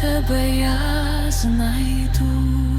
тебе я знайду.